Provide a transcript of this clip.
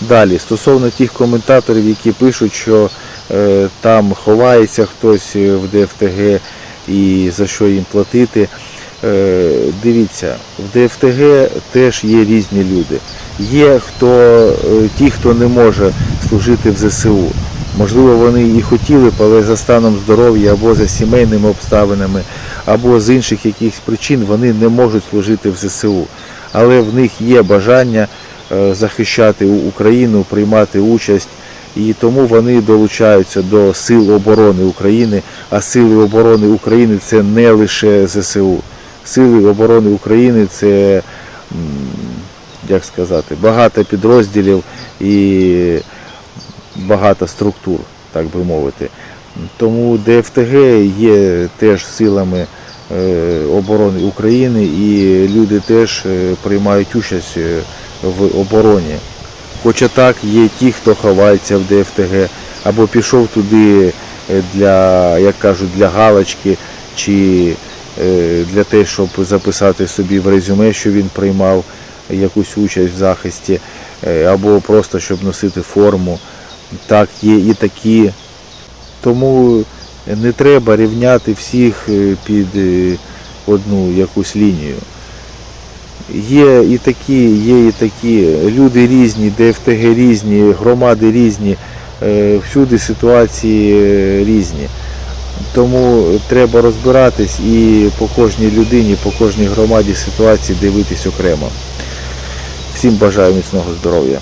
Далі, стосовно тих коментаторів, які пишуть, що е, там ховається хтось е, в ДФТГ і за що їм платити. Е, дивіться, в ДФТГ теж є різні люди. Є хто, е, ті, хто не може служити в ЗСУ. Можливо, вони і хотіли б, але за станом здоров'я або за сімейними обставинами, або з інших якихось причин вони не можуть служити в ЗСУ. Але в них є бажання захищати Україну, приймати участь, і тому вони долучаються до Сил оборони України. А Сили оборони України це не лише ЗСУ. Сили оборони України це, як сказати, багато підрозділів і багато структур, так би мовити. Тому ДФТГ є теж силами е, оборони України і люди теж е, приймають участь е, в обороні. Хоча так, є ті, хто ховається в ДФТГ або пішов туди е, для, як кажуть, для галочки чи е, для того, щоб записати собі в резюме, що він приймав якусь участь в захисті, е, або просто щоб носити форму. Так, є і такі. Тому не треба рівняти всіх під одну якусь лінію. Є і такі, є і такі. Люди різні, ДФТГ різні, громади різні, е, всюди ситуації е, різні. Тому треба розбиратись і по кожній людині, по кожній громаді ситуації дивитись окремо. Всім бажаю міцного здоров'я.